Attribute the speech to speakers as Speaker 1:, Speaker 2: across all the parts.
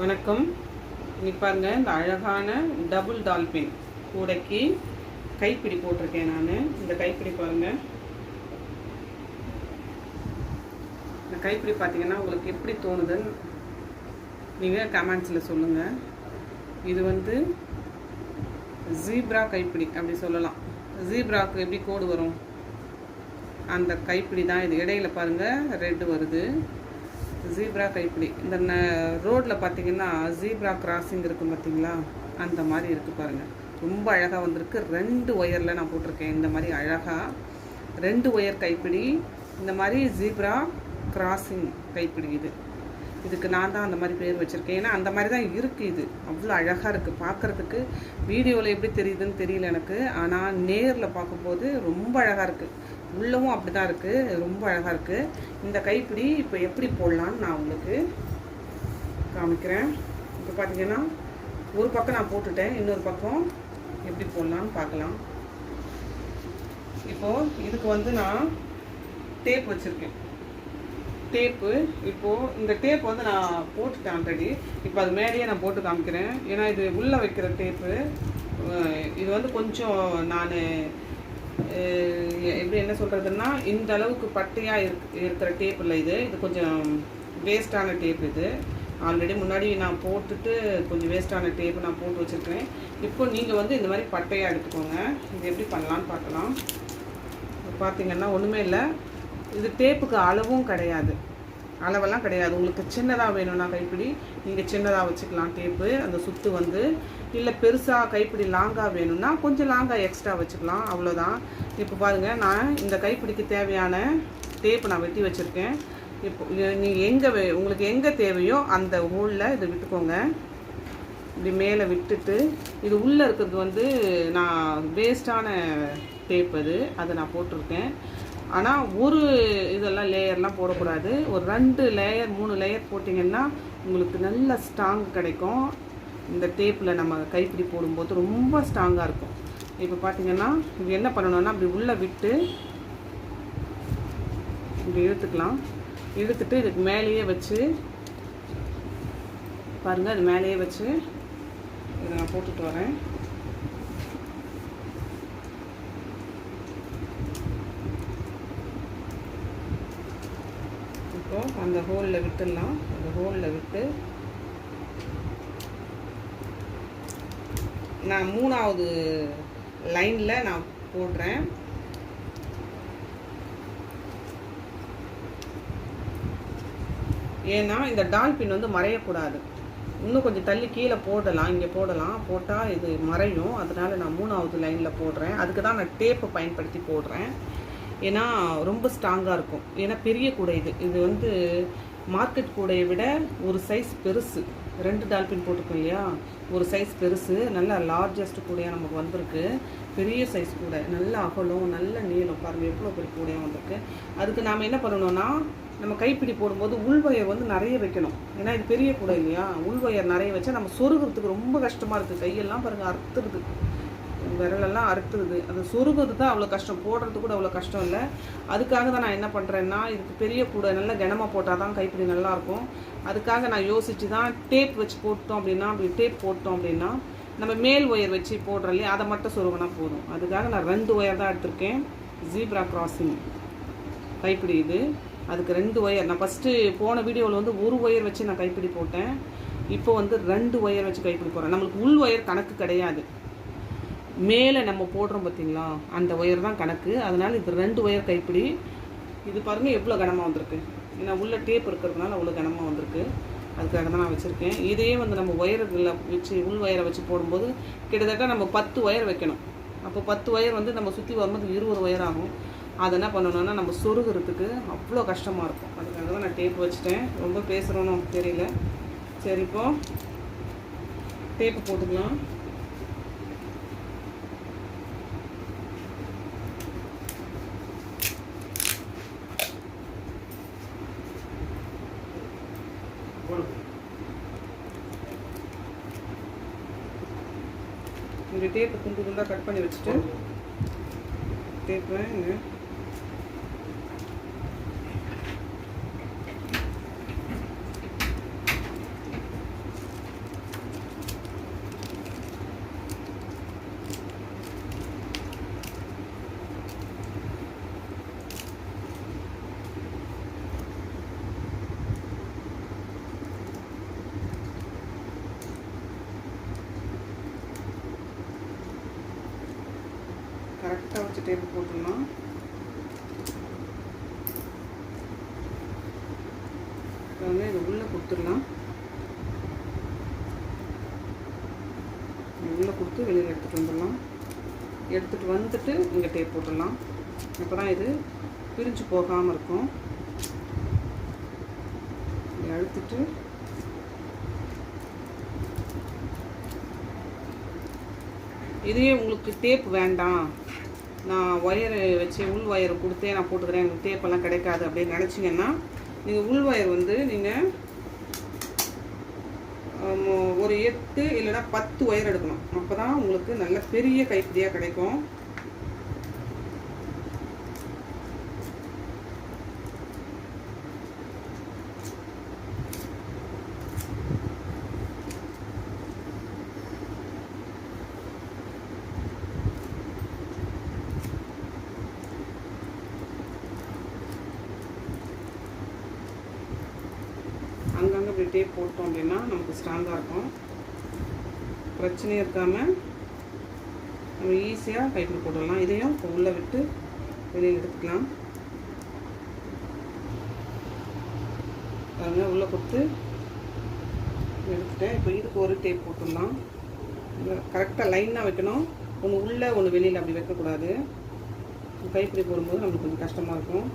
Speaker 1: வணக்கம். இன்னைக்கு பாருங்கள் இந்த அழகான டபுள் டால்பின் கூடைக்கு கைப்பிடி போட்டிருக்கேன் நான். இந்த கைப்பிடி பாருங்கள் இந்த கைப்பிடி பார்த்தீங்கன்னா உங்களுக்கு எப்படி தோணுதுன்னு நீங்கள் கமெண்ட்ஸில் சொல்லுங்கள் இது வந்து ஜீப்ரா கைப்பிடி அப்படி சொல்லலாம். ஜீப்ராக்கு எப்படி கோடு வரும்? அந்த கைப்பிடி தான். இது இடையில பாருங்கள் ரெட்டு வருது. ஜீப்ரா கைப்பிடி இந்த ந ரோட்டில் பார்த்தீங்கன்னா ஜீப்ரா கிராசிங் இருக்கும் பார்த்தீங்களா அந்த மாதிரி இருக்குது பாருங்கள் ரொம்ப அழகாக வந்திருக்கு. ரெண்டு ஒயரில் நான் போட்டிருக்கேன். இந்த மாதிரி அழகாக ரெண்டு ஒயர் கைப்பிடி. இந்த மாதிரி ஜீப்ரா கிராசிங் கைப்பிடி இது. இதுக்கு நான் தான் அந்த மாதிரி பேர் வச்சுருக்கேன். ஏன்னா அந்த மாதிரி தான் இருக்குது இது. அவ்வளோ அழகாக இருக்குது பார்க்குறதுக்கு வீடியோவில் எப்படி தெரியுதுன்னு தெரியல எனக்கு. ஆனால் நேரில் பார்க்கும்போது ரொம்ப அழகாக இருக்குது உள்ளவும் அப்படி தான் இருக்குது ரொம்ப அழகாக இருக்குது இந்த கைப்பிடி இப்போ எப்படி போடலான்னு நான் உங்களுக்கு காமிக்கிறேன். இப்போ பார்த்தீங்கன்னா ஒரு பக்கம் நான் போட்டுட்டேன் இன்னொரு பக்கம் எப்படி போடலான்னு பார்க்கலாம். இப்போது இதுக்கு வந்து நான் டேப் வச்சுருக்கேன். டேப்பு இப்போது இந்த டேப் வந்து நான் போட்டுட்டேன் ஆல்ரெடி இப்போ அது மேலேயே நான் போட்டு காமிக்கிறேன். ஏன்னா இது உள்ளே வைக்கிற டேப்பு இது வந்து கொஞ்சம் நான் எப்படி என்ன சொல்கிறதுன்னா இந்த அளவுக்கு பட்டையாக இருக் இருக்கிற டேப் இல்லை இது. இது கொஞ்சம் வேஸ்டான டேப் இது. ஆல்ரெடி முன்னாடி நான் போட்டுட்டு கொஞ்சம் வேஸ்டான டேப் நான் போட்டு வச்சுருக்கேன் இப்போ நீங்கள் வந்து இந்த மாதிரி பட்டையாக எடுத்துக்கோங்க. இது எப்படி பண்ணலான்னு பார்க்கலாம். பார்த்தீங்கன்னா ஒன்றுமே இல்லை. இது டேப்புக்கு அளவும் கிடையாது. அளவெல்லாம் கிடையாது. உங்களுக்கு சின்னதாக வேணும்னா கைப்பிடி நீங்கள் சின்னதாக வச்சுக்கலாம் டேப்பு அந்த சுத்து வந்து இல்லை பெருசாக கைப்பிடி லாங்காக வேணும்னா கொஞ்சம் லாங்காக எக்ஸ்ட்ரா வச்சுக்கலாம். அவ்வளோதான் இப்போ பாருங்கள் நான் இந்த கைப்பிடிக்கு தேவையான டேப்பு நான் வெட்டி வச்சுருக்கேன். இப்போ நீங்கள் எங்கே உங்களுக்கு எங்கே தேவையோ அந்த ஹோலில் இதை விட்டுக்கோங்க. இப்படி மேலே விட்டுட்டு இது உள்ளே இருக்கிறது வந்து நான் வேஸ்டான டேப் அது. அதை நான் போட்டிருக்கேன். ஆனால் ஒரு இதெல்லாம் லேயர்லாம் போடக்கூடாது. ஒரு ரெண்டு லேயர் மூணு லேயர் போட்டிங்கன்னா உங்களுக்கு நல்ல ஸ்ட்ராங் கிடைக்கும். இந்த டேப்பில் நம்ம கைப்பிடி போடும்போது ரொம்ப ஸ்ட்ராங்காக இருக்கும். இப்போ பார்த்தீங்கன்னா இது என்ன பண்ணணும்னா அப்படி உள்ளே விட்டு இப்படி இழுத்துக்கலாம். இழுத்துட்டு இதுக்கு மேலேயே வச்சு பாருங்கள் அது மேலேயே வச்சு இதை நான் போட்டுட்டு வரேன். இப்போ அந்த ஹோலில் விட்டுடலாம். அந்த ஹோலில் விட்டு நான் மூணாவது லைனில் நான் போடுறேன். ஏன்னா இந்த டால்பின் வந்து மறையக்கூடாது. இன்னும் கொஞ்சம் தள்ளி கீழே போடலாம் இங்கே போடலாம். போட்டால் இது மறையும். அதனால் நான் மூணாவது லைனில் போடுறேன். அதுக்கு தான் நான் டேப்பை பயன்படுத்தி போடுறேன். ஏன்னா ரொம்ப ஸ்ட்ராங்காக இருக்கும். ஏன்னா பெரிய கூடை இது. இது வந்து மார்க்கெட் கூடையை விட ஒரு சைஸ் பெருசு. ரெண்டு டால்பின் போட்டிருக்கோம் இல்லையா? ஒரு சைஸ் பெருசு நல்ல லார்ஜஸ்ட் கூடையாக நமக்கு வந்திருக்கு. பெரிய சைஸ் கூடை நல்ல அகலம் நல்ல நீளம் பாருங்கள் எவ்வளோ பெரிய கூடையாக வந்திருக்கு. அதுக்கு நாம் என்ன பண்ணணும்னா நம்ம கைப்பிடி போடும்போது உள்வயர் வந்து நிறைய வைக்கணும். ஏன்னா இது பெரிய கூடை இல்லையா? உள்வயர் நிறைய வச்சா நம்ம சொருகிறதுக்கு ரொம்ப கஷ்டமாக இருக்குது கையெல்லாம் பாருங்கள் அறுத்துறதுக்கு விரலெல்லாம் அறுத்துருது அது சொருகிறது தான் அவ்வளோ கஷ்டம். போடுறது கூட அவ்வளோ கஷ்டம் இல்லை. அதுக்காக தான் நான் என்ன பண்ணுறேன்னா இதுக்கு பெரிய கூடை நல்லா கனமாக போட்டால் தான் கைப்பிடி நல்லாயிருக்கும் அதுக்காக நான் யோசித்து தான் டேப் வச்சு போட்டோம் அப்படின்னா அப்படி டேப் போட்டோம் அப்படின்னா நம்ம மேல் ஒயர் வச்சு போடுறோம் இல்லையா அதை மட்டும் சொருகினா போதும். அதுக்காக நான் ரெண்டு ஒயர் தான் எடுத்திருக்கேன். ஜீப்ரா கிராசிங் கைப்பிடி இது. அதுக்கு ரெண்டு ஒயர். நான் ஃபஸ்ட்டு போன வீடியோவில் வந்து ஒரு ஒயர் வச்சு நான் கைப்பிடி போட்டேன். இப்போ வந்து ரெண்டு ஒயர் வச்சு கைப்பிடி போகிறேன் நம்மளுக்கு உள் ஒயர் கணக்கு கிடையாது. மேலே நம்ம போடுறோம் பார்த்தீங்களா அந்த ஒயர் தான் கணக்கு. அதனால் இது ரெண்டு ஒயர் கைப்பிடி. இது பாருங்கள் எவ்வளோ கனமாக வந்திருக்கு. ஏன்னா உள்ள டேப் இருக்கிறதுனால அவ்வளோ கனமாக வந்திருக்கு. அதுக்காக தான் நான் வச்சுருக்கேன். இதையே வந்து நம்ம ஒயரில் வச்சு உள் ஒயரை வச்சு போடும்போது கிட்டத்தட்ட நம்ம பத்து ஒயர் வைக்கணும். அப்போ பத்து ஒயர் வந்து நம்ம சுற்றி வரும்போது இருபது ஒயர் ஆகும். அதை என்ன பண்ணணும்னா நம்ம சொருகிறதுக்கு அவ்வளோ கஷ்டமாக இருக்கும். அதுக்காக தான் நான் டேப் வச்சுட்டேன். ரொம்ப பேசுகிறோன்னு தெரியல. சரி இப்போ டேப்பு போட்டுக்கலாம் இந்த ஃபுல்லாக கட் பண்ணி வச்சுட்டு டேப்பு வச்சு டேப் போட்டுடலாம். இப்போ வந்து இது உள்ளே கொடுத்துடலாம். உள்ளே கொடுத்து வெளியில் எடுத்துகிட்டு வந்துடலாம். எடுத்துகிட்டு வந்துட்டு இங்கே டேப் போட்டுடலாம். அப்போ தான் இது பிரிஞ்சு போகாமல் இருக்கும். இதை அழுத்திட்டு இதுவே உங்களுக்கு டேப் வேண்டாம். நான் ஒயர் வச்சு உள் ஒயர் கொடுத்தே நான் போட்டுக்கிறேன். எனக்கு டேப்பெல்லாம் கிடைக்காது அப்படின்னு நினச்சிங்கன்னா நீங்கள் உள் ஒயர் வந்து நீங்கள் ஒரு எட்டு இல்லைன்னா பத்து ஒயர் எடுக்கணும் அப்போ தான் உங்களுக்கு நல்ல பெரிய கைப்பிடியாக கிடைக்கும் அங்கங்கே இப்படி டேப் போட்டோம் அப்படின்னா நமக்கு ஸ்ட்ராங்காக இருக்கும். பிரச்சனையும் இருக்காமல் நம்ம ஈஸியாக கைப்பிடி போட்டுடலாம். இதையும் இப்போ உள்ளே விட்டு வெளியில் எடுத்துக்கலாம். பாருங்கள் உள்ளே கொடுத்து எடுத்துட்டேன். இப்போ இதுக்கு ஒரு டேப் போட்டுடலாம். கரெக்டாக லைனாக வைக்கணும். ஒன்று உள்ளே ஒன்று வெளியில் அப்படி வைக்கக்கூடாது. கைப்பிடி போடும்போது நம்மளுக்கு கொஞ்சம் கஷ்டமாக இருக்கும்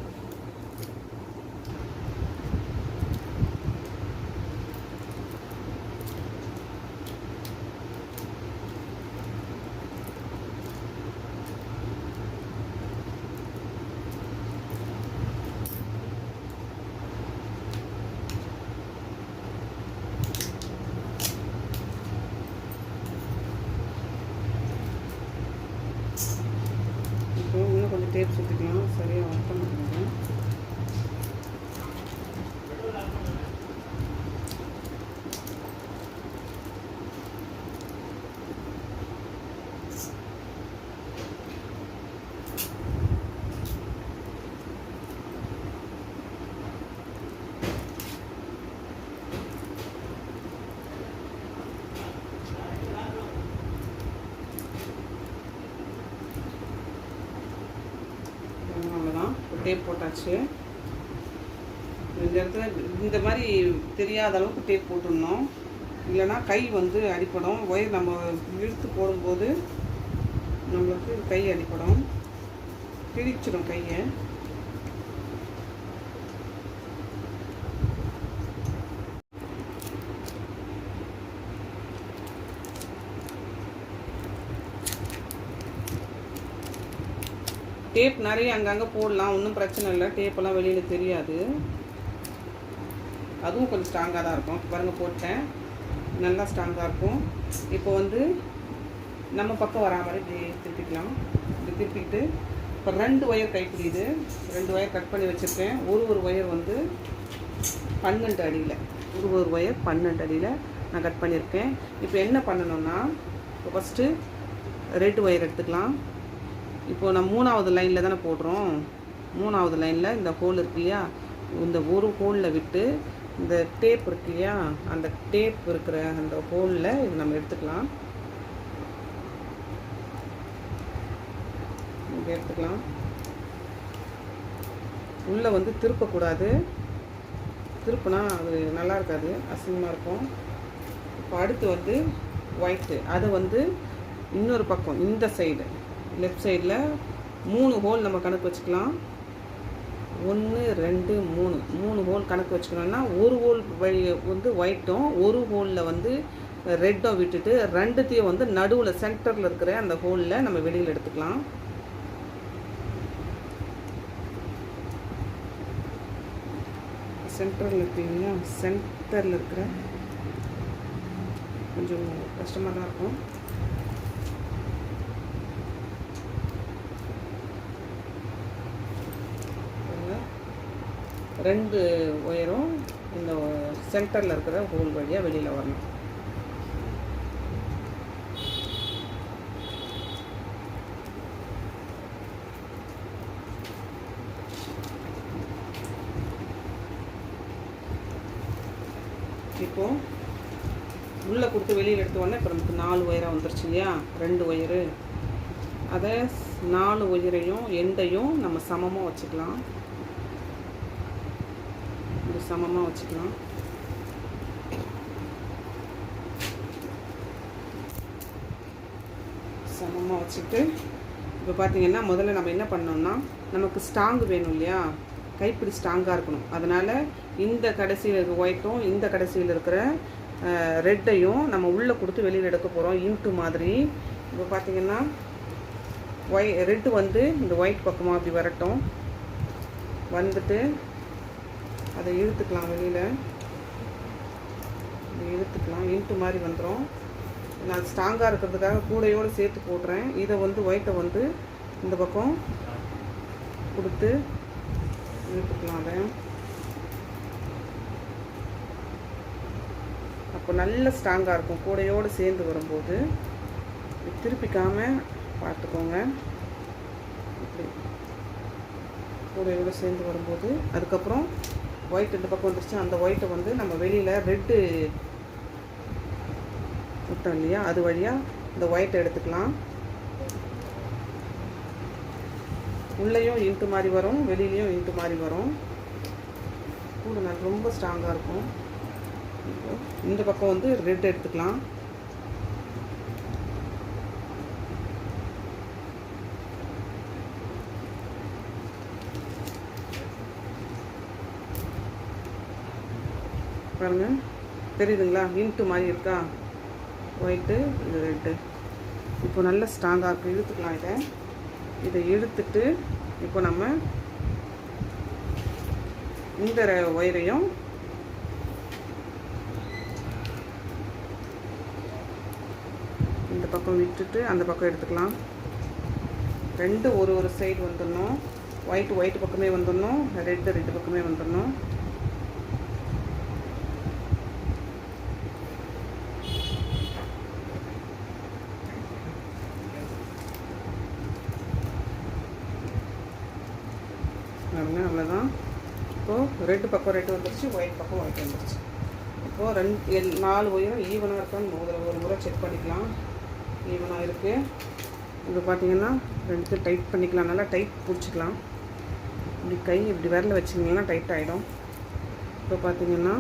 Speaker 1: இப்போ இன்னும் கொஞ்சம் டேப் சுற்றிக்கலாம் சரியாக ஒட்ட மாட்டேங்குது அவ்வளோதான் டேப் போட்டாச்சு. இந்த இடத்துல இந்த மாதிரி தெரியாத அளவுக்கு டேப் போட்டுடணும் இல்லைன்னா கை வந்து அடிப்படும் ஒயர் நம்ம இழுத்து போடும்போது நம்மளுக்கு கை அடிப்படும் கிழிச்சிடும் கையை. டேப் நிறைய அங்கங்கே போடலாம் ஒன்றும் பிரச்சனை இல்லை. டேப்பெல்லாம் வெளியில் தெரியாது. அதுவும் கொஞ்சம் ஸ்ட்ராங்காக தான் இருக்கும். பாருங்கள் போட்டேன். நல்லா ஸ்ட்ராங்காக இருக்கும். இப்போ வந்து நம்ம பக்கம் வரா மாதிரி இப்படி திருப்பிக்கலாம். இப்படி திருப்பிக்கிட்டு இப்போ ரெண்டு ஒயர் கைப்பிடியுது ரெண்டு ஒயர் கட் பண்ணி வச்சுருக்கேன். ஒரு ஒரு ஒயர் வந்து பன்னெண்டு அடியில். ஒரு ஒரு ஒயர் பன்னெண்டு அடியில் நான் கட் பண்ணியிருக்கேன். இப்போ என்ன பண்ணணும்னா இப்போ ஃபஸ்ட்டு ரெட் ஒயர் எடுத்துக்கலாம். இப்போ நம்ம மூணாவது லைனில் தானே போடுறோம். மூணாவது லைனில் இந்த ஹோல் இருக்கு இல்லையா? இந்த ஒரு ஹோலில் விட்டு இந்த டேப் இருக்கு இல்லையா? அந்த டேப் இருக்கிற அந்த ஹோலில் இது நம்ம எடுத்துக்கலாம். இங்கே எடுத்துக்கலாம். உள்ளே வந்து திருப்பக்கூடாது. திருப்பினா அது நல்லா இருக்காது. அசிங்கமாக இருக்கும். இப்போ அடுத்து வந்து ஒயிட்டு அதை வந்து இன்னொரு பக்கம் இந்த சைடு லெஃப்ட் சைடில் மூணு ஹோல் நம்ம கணக்கு வச்சுக்கலாம். ஒன்று ரெண்டு மூணு. மூணு ஹோல் கணக்கு வச்சுக்கணும்னா ஒரு ஹோல் வழி வந்து ஒயிட்டும் ஒரு ஹோலில் வந்து ரெட்டும் விட்டுட்டு ரெண்டுத்தையும் வந்து நடுவில் சென்டரில் இருக்கிற அந்த ஹோலில் நம்ம வெளியில் எடுத்துக்கலாம். சென்டரில் இருக்கீங்களா சென்டரில் இருக்கிற கொஞ்சம் கஷ்டமாக தான் இருக்கும். ரெண்டு ஒயரும் இந்த சென்டரில் இருக்கிற ஹோல் வழியாக வெளியில் வரணும். இப்போது உள்ளே கொடுத்து வெளியில் எடுத்து உடனே இப்போ நமக்கு நாலு ஒயராக வந்துருச்சு இல்லையா? ரெண்டு ஒயரு. அதை நாலு உயிரையும் எண்டையும் நம்ம சமமாக வச்சுக்கலாம். சமமாக வச்சுக்கலாம் சமமாக வச்சுட்டு இப்போ பார்த்தீங்கன்னா முதல்ல நம்ம என்ன பண்ணோம்னா நமக்கு ஸ்ட்ராங்கு வேணும் இல்லையா? கைப்பிடி ஸ்ட்ராங்காக இருக்கணும். அதனால் இந்த கடைசியில் இருக்கிற ஒயிட்டும் இந்த கடைசியில் இருக்கிற ரெட்டையும் நம்ம உள்ளே கொடுத்து வெளியில் எடுக்க போகிறோம் இன்ட்டு மாதிரி. இப்போ பார்த்தீங்கன்னா ஒய் ரெட்டு வந்து இந்த ஒயிட் பக்கமாக அப்படி வரட்டும். வந்துட்டு அதை இழுத்துக்கலாம் வெளியில். இப்படி இழுத்துக்கலாம். இன்ட்டு மாதிரி வந்துடும் நான் ஸ்ட்ராங்காக இருக்கிறதுக்காக கூடையோடு சேர்த்து போடுறேன் இதை வந்து ஒயிட்டை வந்து இந்த பக்கம் கொடுத்து இழுத்துக்கலாம் அதை. அப்போ நல்ல ஸ்ட்ராங்காக இருக்கும். கூடையோடு சேர்ந்து வரும்போது திருப்பிக்காமல் பார்த்துக்கோங்க. இப்படி கூடையோடு சேர்ந்து வரும்போது அதுக்கப்புறம் ஒயிட் இந்த பக்கம் வந்துருச்சு. அந்த ஒயிட்டை வந்து நம்ம வெளியில் ரெட்டு விட்டோம் இல்லையா? அது வழியாக இந்த ஒயிட்டை எடுத்துக்கலாம். உள்ளேயும் இன்ட்டு மாதிரி வரும் வெளியிலையும் இன்ட்டு மாதிரி வரும். கூட நல்லா ரொம்ப ஸ்ட்ராங்காக இருக்கும். இந்த பக்கம் வந்து ரெட் எடுத்துக்கலாம். பாருங்கள் தெரியுதுங்களா? இன்ட்டு மாதிரி இருக்கா? ஒயிட்டு இது ரெட்டு இப்போ நல்ல ஸ்ட்ராங்காக இருக்கும் இழுத்துக்கலாம் இதை. இதை இழுத்துட்டு இப்போ நம்ம இந்த ஒயரையும் இந்த பக்கம் விட்டுட்டு அந்த பக்கம் எடுத்துக்கலாம். ரெண்டு ஒரு ஒரு சைடு வந்துடணும். ஒயிட் ஒயிட் பக்கமே வந்துடணும். ரெட்டு ரெண்டு பக்கமே வந்துடணும் பாருங்க அவ்வளோதான் ரெட்டு பக்கம் ரெட்டு வந்துருச்சு ஒயிட் பக்கம் ஒயிட் வந்துருச்சு. இப்போது ரெண்டு நாலு ஒயரும் ஈவனாக இருக்கான்னு முதல்ல ஒரு முறை செக் பண்ணிக்கலாம். ஈவனாக இருக்குது இப்போ பார்த்தீங்கன்னா ரெண்டுத்தையும் டைட் பண்ணிக்கலாம். நல்லா டைட் பிடிச்சிக்கலாம். இப்படி கை இப்படி விரல வச்சிங்கன்னா டைட் ஆகிடும் இப்போ பார்த்தீங்கன்னா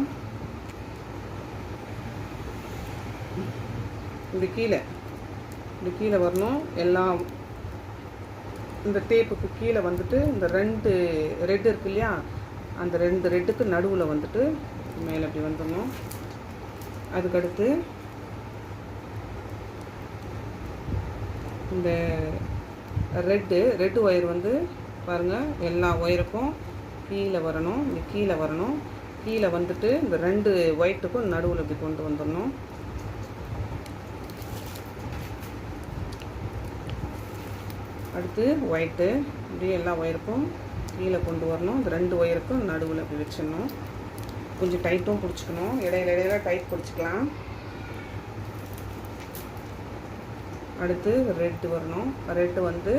Speaker 1: இப்படி கீழே இப்படி கீழே வரணும். எல்லாம் இந்த டேப்புக்கு கீழே வந்துட்டு இந்த ரெண்டு ரெட் இருக்கு இல்லையா? அந்த ரெண்டு ரெட்டுக்கு நடுவில் வந்துட்டு மேலே அப்படி வந்துடணும். அதுக்கடுத்து இந்த ரெட்டு ரெட்டு ஒயர் வந்து பாருங்கள் எல்லா ஒயருக்கும் கீழே வரணும் இந்த கீழே வரணும். கீழே வந்துட்டு இந்த ரெண்டு ஒயிட்டுக்கும் நடுவில் இப்படி கொண்டு வந்துடணும். அடுத்து ஒயிட்டு இப்படி எல்லா ஒயருக்கும் கீழே கொண்டு வரணும். இந்த ரெண்டு ஒயருக்கும் நடுவில் அப்படி வச்சிடணும். கொஞ்சம் டைட்டும் பிடிச்சிக்கணும். இடையில இடையில டைட் பிடிச்சிக்கலாம். அடுத்து ரெட்டு வரணும். ரெட்டு வந்து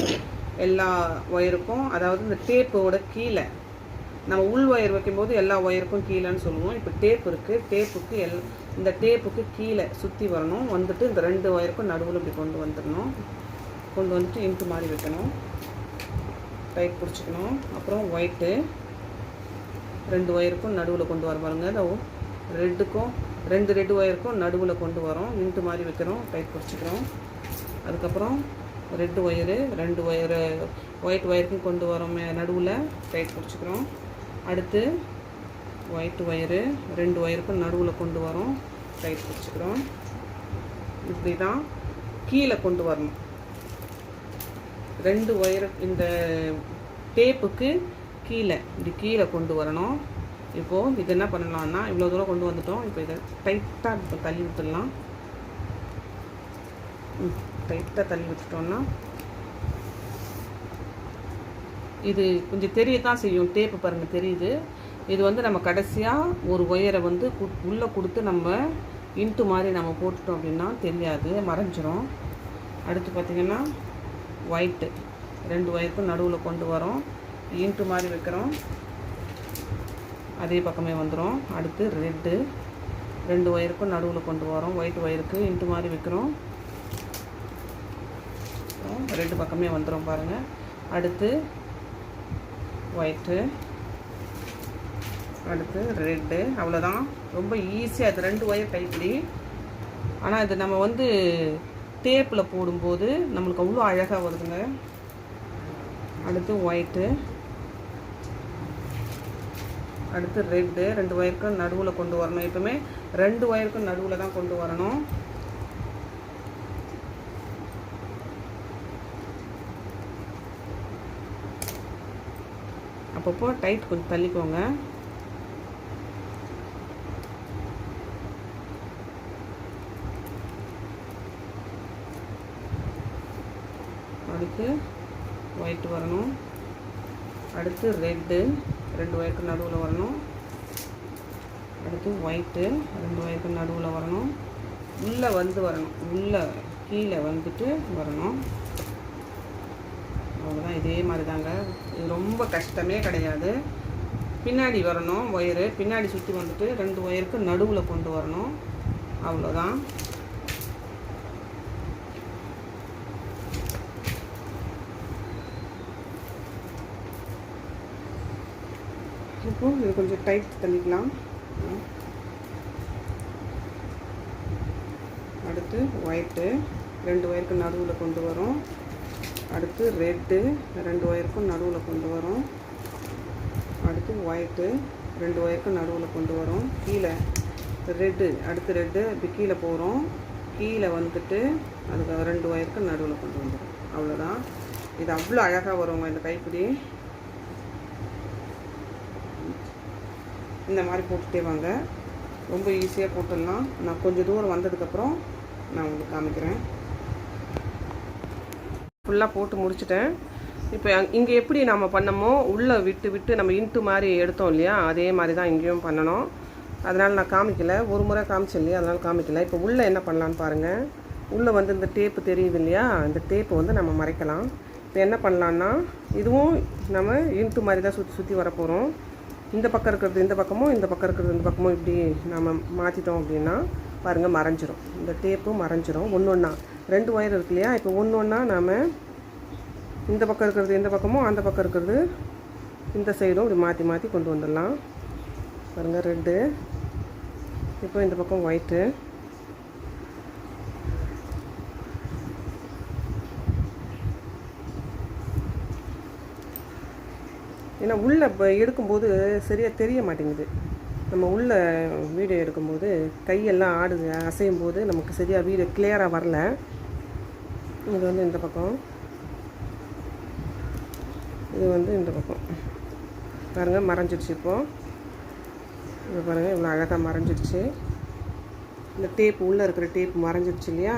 Speaker 1: எல்லா ஒயருக்கும் அதாவது இந்த டேப்போட கீழே. நம்ம உள் ஒயர் வைக்கும்போது எல்லா ஒயருக்கும் கீழேன்னு சொல்லுவோம். இப்போ டேப் இருக்குது டேப்புக்கு எல் இந்த டேப்புக்கு கீழே சுற்றி வரணும். வந்துட்டு இந்த ரெண்டு ஒயருக்கும் நடுவில் இப்படி கொண்டு வந்துடணும். கொண்டு வந்துட்டு இன்ட்டு மாதிரி வைக்கணும். டைட் பிடிச்சிக்கணும். அப்புறம் ஒயிட்டு ரெண்டு ஒயருக்கும் நடுவில் கொண்டு வர பாருங்க. இந்த ரெட்டுக்கும் ரெண்டு ரெட்டு ஒயருக்கும் நடுவில் கொண்டு வரோம். இன்ட்டு மாதிரி வைக்கிறோம். டைட் பிடிச்சிக்கிறோம். அதுக்கப்புறம் ரெட்டு ஒயரு ரெண்டு ஒயரு ஒயிட் ஒயருக்கும் கொண்டு வரோம் நடுவில் டைட் பிடிச்சிக்கிறோம். அடுத்து ஒயிட் ஒயரு ரெண்டு ஒயருக்கும் நடுவில் கொண்டு வரோம். டைட் பிடிச்சிக்கிறோம். இப்படி தான் கீழே கொண்டு வரணும். ரெண்டு ஒயர் இந்த டேப்புக்கு கீழே இப்படி கீழே கொண்டு வரணும். இப்போது இது என்ன பண்ணலாம்னா இவ்வளோ தூரம் கொண்டு வந்துட்டோம். இப்போ இதை டைட்டாக இப்போ தள்ளி விட்டுடலாம். டைட்டாக தள்ளி விட்டுட்டோம்னா இது கொஞ்சம் தெரியத்தான் செய்யும். டேப்பு பாருங்கள் தெரியுது. இது வந்து நம்ம கடைசியாக ஒரு ஒயரை வந்து உள்ளே கொடுத்து நம்ம இன்ட்டு மாதிரி நம்ம போட்டுட்டோம் அப்படின்னா தெரியாது. மறைஞ்சிரும். அடுத்து பார்த்திங்கன்னா ஒயிட்டு ரெண்டு ஒயருக்கும் நடுவில் கொண்டு வரோம். இன்ட்டு மாதிரி வைக்கிறோம். அதே பக்கமே வந்துடும் அடுத்து ரெட்டு ரெண்டு ஒயருக்கும் நடுவில் கொண்டு வரோம். ஒயிட் ஒயருக்கு இன்ட்டு மாதிரி வைக்கிறோம். ரெண்டு பக்கமே வந்துடும் பாருங்கள் அடுத்து ஒயிட்டு அடுத்து ரெட்டு அவ்வளோதான் ரொம்ப ஈஸியாக அது ரெண்டு ஒயர் கைப்பிடி ஆனால் இது நம்ம வந்து டேப்பில் போடும்போது நம்மளுக்கு அவ்வளோ அழகாக வருதுங்க. அடுத்து ஒயிட்டு அடுத்து ரெட்டு ரெண்டு ஒயருக்கும் நடுவில் கொண்டு வரணும். எப்பவுமே ரெண்டு ஒயருக்கும் நடுவில் தான் கொண்டு வரணும். அப்பப்போ டைட் கொஞ்சம் தள்ளிக்கோங்க. அடுத்து ஒயிட் வரணும். அடுத்து ரெட்டு ரெண்டு ஒயருக்கு நடுவில் வரணும். அடுத்து ஒயிட்டு ரெண்டு ஒயருக்கு நடுவில் வரணும். உள்ளே வந்து வரணும். உள்ளே கீழே வந்துட்டு வரணும். அவ்வளோதான் இதே மாதிரி தாங்க இது ரொம்ப கஷ்டமே கிடையாது. பின்னாடி வரணும் ஒயரு பின்னாடி சுற்றி வந்துட்டு ரெண்டு ஒயருக்கு நடுவில் கொண்டு வரணும். அவ்வளோதான் இப்போ இது கொஞ்சம் டைட் பண்ணிக்கலாம். அடுத்து ஒயிட்டு ரெண்டு ஒயருக்கு நடுவில் கொண்டு வரும். அடுத்து ரெட்டு ரெண்டு ஒயருக்கும் நடுவில் கொண்டு வரும். அடுத்து ஒயிட்டு ரெண்டு ஒயருக்கும் நடுவில் கொண்டு வரும். கீழே ரெட்டு அடுத்து ரெட்டு இப்படி கீழே போகிறோம் கீழே வந்துட்டு அதுக்கு ரெண்டு ஒயருக்கு நடுவில் கொண்டு வந்துடும் அவ்வளோதான் இது அவ்வளோ அழகாக வருங்க இந்த கைப்பிடி. இந்த மாதிரி போட்டுட்டே வாங்க. ரொம்ப ஈஸியாக போட்டுடலாம். நான் கொஞ்சம் தூரம் வந்ததுக்கப்புறம் நான் உங்களுக்கு காமிக்கிறேன். ஃபுல்லாக போட்டு முடிச்சிட்டேன். இப்போ இங்கே எப்படி நம்ம பண்ணமோ உள்ளே விட்டு விட்டு நம்ம இன்ட்டு மாதிரி எடுத்தோம் இல்லையா? அதே மாதிரி தான் இங்கேயும் பண்ணணும். அதனால் நான் காமிக்கல. ஒரு முறை காமிச்சேன் இல்லையா? அதனால் காமிக்கல. இப்போ உள்ளே என்ன பண்ணலான்னு பாருங்கள் உள்ளே வந்து இந்த டேப்பு தெரியுது இல்லையா? இந்த டேப்பு வந்து நம்ம மறைக்கலாம். இப்போ என்ன பண்ணலான்னா இதுவும் நம்ம இன்ட்டு மாதிரி தான் சுற்றி சுற்றி வரப்போகிறோம் இந்த பக்கம் இருக்கிறது இந்த பக்கமும் இந்த பக்கம் இருக்கிறது இந்த பக்கமும் இப்படி நம்ம மாற்றிட்டோம் அப்படின்னா பாருங்கள் மறைஞ்சிரும். இந்த டேப்பும் மறைஞ்சிரும். ஒன்று ஒன்றா ரெண்டு ஒயர் இருக்கு இல்லையா? இப்போ ஒன்று ஒன்றா நாம் இந்த பக்கம் இருக்கிறது இந்த பக்கமும் அந்த பக்கம் இருக்கிறது இந்த சைடும் இப்படி மாற்றி மாற்றி கொண்டு வந்துடலாம். பாருங்கள் ரெட்டு. இப்போ இந்த பக்கம் ஒயிட்டு ஏன்னா உள்ளே இப்போ எடுக்கும்போது சரியாக தெரிய மாட்டேங்குது. நம்ம உள்ள வீடியோ எடுக்கும்போது கையெல்லாம் ஆடுது அசையும் போது நமக்கு சரியாக வீடியோ கிளியராக வரல. இது வந்து இந்த பக்கம். இது வந்து இந்த பக்கம். பாருங்கள் மறைஞ்சிடுச்சு இப்போது இது பாருங்கள் இவ்வளோ அழகாக மறைஞ்சிடுச்சு. இந்த டேப் உள்ளே இருக்கிற டேப் மறைஞ்சிடுச்சு இல்லையா?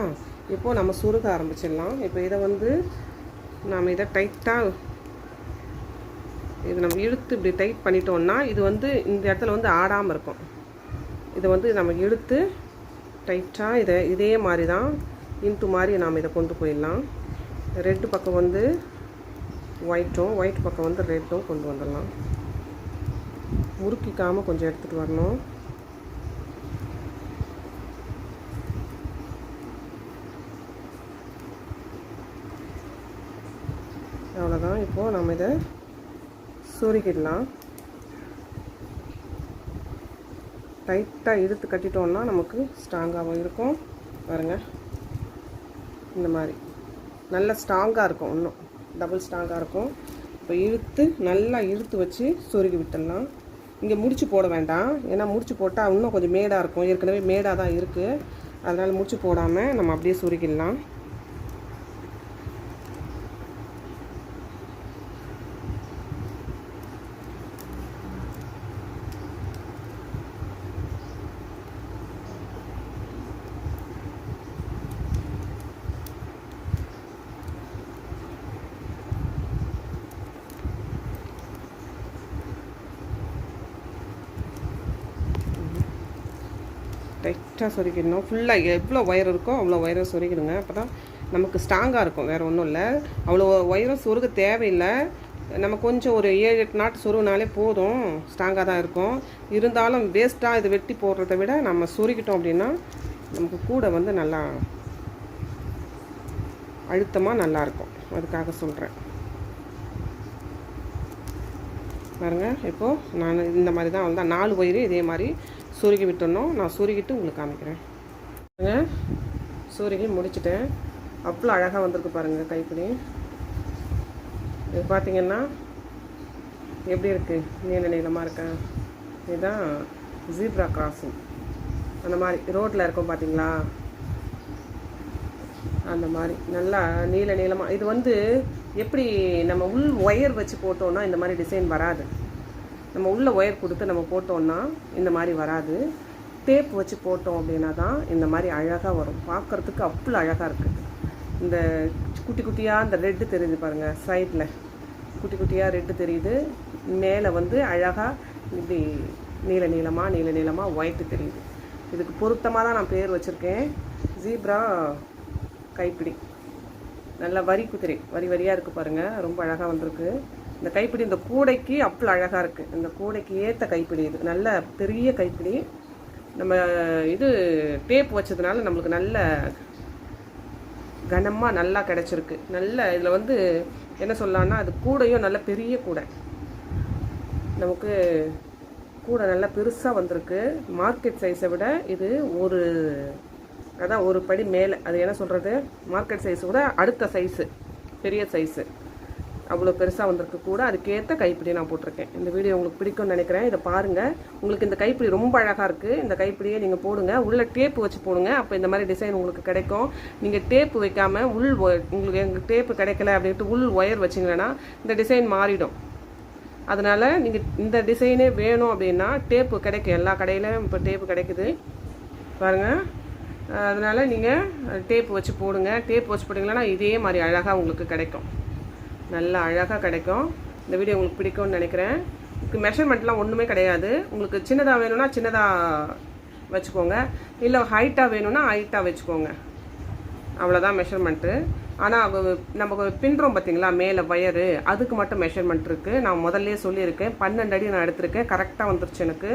Speaker 1: இப்போது நம்ம சுருக ஆரம்பிச்சிடலாம். இப்போ இதை வந்து நாம் இதை டைட்டாக இது நம்ம இழுத்து இப்படி டைட் பண்ணிட்டோம்னா இது வந்து இந்த இடத்துல வந்து ஆடாமல் இருக்கும். இதை வந்து நம்ம இழுத்து டைட்டாக இதை இதே மாதிரி தான் இன்ட்டு மாதிரி நாம் இதை கொண்டு போயிடலாம். ரெட்டு பக்கம் வந்து ஒயிட்டும் ஒயிட் பக்கம் வந்து ரெட்டும் கொண்டு வந்துடலாம். முறுக்கிக்காமல் கொஞ்சம் எடுத்துகிட்டு வரணும். அவ்வளோதான் இப்போது நம்ம இதை சொருகிடலாம் டைட்டாக இழுத்து கட்டிட்டோம்னா நமக்கு ஸ்ட்ராங்காகவும் இருக்கும். பாருங்கள் இந்த மாதிரி. நல்லா ஸ்ட்ராங்காக இருக்கும் இன்னும். டபுள் ஸ்ட்ராங்காக இருக்கும். இப்போ இழுத்து நல்லா இழுத்து வச்சு சொருகி விட்டுடலாம். இங்கே முடிச்சு போட வேண்டாம். ஏன்னா முடிச்சு போட்டால் இன்னும் கொஞ்சம் மேடாக இருக்கும். ஏற்கனவே மேடாக தான் இருக்குது அதனால் முடிச்சு போடாமல் நம்ம அப்படியே சுருக்கிடலாம் டைட்டாக சொருக்கிடணும் ஃபுல்லாக எவ்வளோ ஒயர் இருக்கோ அவ்வளோ ஒயரை சொருக்கிடுங்க அப்போ தான் நமக்கு ஸ்ட்ராங்காக இருக்கும். வேறு ஒன்றும் இல்லை. அவ்வளோ ஒயரும் சொருக தேவையில்லை. நம்ம கொஞ்சம் ஒரு ஏழு எட்டு நாட்டு சொருகினாலே போதும். ஸ்ட்ராங்காக தான் இருக்கும். இருந்தாலும் வேஸ்ட்டாக இது வெட்டி போடுறத விட நம்ம சொருக்கிட்டோம் அப்படின்னா நமக்கு கூட வந்து நல்லா அழுத்தமாக நல்லாயிருக்கும் அதுக்காக சொல்கிறேன் பாருங்க இப்போது நான் இந்த மாதிரி தான் வந்தேன் நாலு ஒயரு இதே மாதிரி சூருகி விட்டுடணும் நான் சூருகிட்டு உங்களுக்கு காமிக்கிறேன். பாருங்க முடிச்சுட்டேன். அவ்வளோ அழகாக வந்திருக்கு பாருங்கள் கைப்பிடி. இது பார்த்தீங்கன்னா எப்படி இருக்குது நீல நீளமாக இருக்கேன் இதுதான் ஜீப்ரா கிராசிங் அந்த மாதிரி ரோட்டில் இருக்கும் பார்த்தீங்களா அந்த மாதிரி நல்லா நீல நீளமாக இது வந்து எப்படி நம்ம உள் ஒயர் வச்சு போட்டோன்னா இந்த மாதிரி டிசைன் வராது. நம்ம உள்ள ஒயர் கொடுத்து நம்ம போட்டோம்னா இந்த மாதிரி வராது. டேப் வச்சு போட்டோம் அப்படின்னா தான் இந்த மாதிரி அழகாக வரும். பார்க்குறதுக்கு அவ்வளோ அழகாக இருக்குது இந்த குட்டி குட்டியாக இந்த ரெட்டு தெரியுது பாருங்கள் சைடில் குட்டி குட்டியாக ரெட்டு தெரியுது. மேலே வந்து அழகாக இப்படி நீல நீளமாக நீல நீளமாக ஒயிட்டு தெரியுது. இதுக்கு பொருத்தமாக தான் நான் பேர் வச்சுருக்கேன். ஜீப்ரா கைப்பிடி. நல்லா வரி குதிரை. வரி வரியாக இருக்குது பாருங்கள் ரொம்ப அழகாக வந்திருக்கு. இந்த கைப்பிடி இந்த கூடைக்கு அவ்வளோ அழகாக இருக்குது இந்த கூடைக்கு ஏற்ற கைப்பிடி இது. நல்ல பெரிய கைப்பிடி. நம்ம இது டேப் வச்சதுனால நம்மளுக்கு நல்ல கனமாக நல்லா கிடச்சிருக்கு. நல்ல இதில் வந்து என்ன சொல்லலாம்னா அது கூடையும் நல்ல பெரிய கூடை. நமக்கு கூடை நல்லா பெருசாக வந்திருக்கு. மார்க்கெட் சைஸை விட இது ஒரு அதான் ஒரு படி மேலே. அது என்ன சொல்கிறது மார்க்கெட் சைஸ் கூட அடுத்த சைஸு. பெரிய சைஸு. அவ்வளோ பெருசாக வந்திருக்கு கூட அதுக்கேற்ற கைப்பிடி நான் போட்டிருக்கேன். இந்த வீடியோ உங்களுக்கு பிடிக்கும்னு நினைக்கிறேன். இதை பாருங்கள் உங்களுக்கு இந்த கைப்பிடி ரொம்ப அழகாக இருக்குது இந்த கைப்பிடியை நீங்கள் போடுங்க. உள்ள டேப்பு வச்சு போடுங்க. அப்போ இந்த மாதிரி டிசைன் உங்களுக்கு கிடைக்கும். நீங்கள் டேப்பு வைக்காமல் உள் உங்களுக்கு எங்கள் டேப்பு கிடைக்கல அப்படின்ட்டு உள் ஒயர் வச்சிங்கன்னா இந்த டிசைன் மாறிடும். அதனால் நீங்கள் இந்த டிசைனே வேணும் அப்படின்னா டேப்பு கிடைக்கும். எல்லா கடையிலும் இப்போ டேப்பு கிடைக்குது. பாருங்கள் அதனால் நீங்கள் டேப்பு வச்சு போடுங்க. டேப் வச்சு போட்டிங்கன்னா இதே மாதிரி அழகாக உங்களுக்கு கிடைக்கும். நல்லா அழகாக கிடைக்கும். இந்த வீடியோ உங்களுக்கு பிடிக்கும்னு நினைக்கிறேன். இதுக்கு மெஷர்மெண்ட்லாம் ஒன்றுமே கிடையாது. உங்களுக்கு சின்னதாக வேணும்னா சின்னதாக வச்சுக்கோங்க. இல்லை ஹைட்டாக வேணும்னா ஹைட்டாக வச்சுக்கோங்க. அவ்வளோதான் மெஷர்மெண்ட்டு ஆனால் நம்ம பின்னுறோம் பார்த்தீங்களா மேலே வயரு அதுக்கு மட்டும் மெஷர்மெண்ட் இருக்குது நான் முதல்லே சொல்லியிருக்கேன். பன்னெண்டு அடி நான் எடுத்திருக்கேன். கரெக்டாக வந்துருச்சு எனக்கு.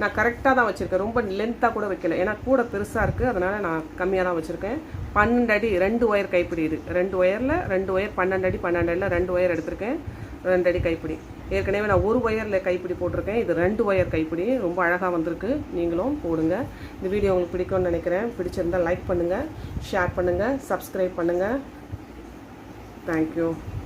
Speaker 1: நான் கரெக்டாக தான் வச்சுருக்கேன். ரொம்ப லென்த்தாக கூட வைக்கல. ஏன்னா கூட பெருசாக இருக்குது அதனால் நான் கம்மியாக தான் வச்சுருக்கேன். பன்னெண்டு அடி ரெண்டு ஒயர் கைப்பிடி இது. ரெண்டு ஒயரில் ரெண்டு ஒயர் பன்னெண்டு அடி பன்னெண்டு அடியில் ரெண்டு ஒயர் எடுத்திருக்கேன். ரெண்டு அடி கைப்பிடி. ஏற்கனவே நான் ஒரு ஒயரில் கைப்பிடி போட்டிருக்கேன். இது ரெண்டு ஒயர் கைப்பிடி. ரொம்ப அழகாக வந்திருக்கு. நீங்களும் போடுங்க. இந்த வீடியோ உங்களுக்கு பிடிக்கும்னு நினைக்கிறேன். பிடிச்சிருந்தா லைக் பண்ணுங்கள் ஷேர் பண்ணுங்கள் சப்ஸ்கிரைப் பண்ணுங்கள் thank you.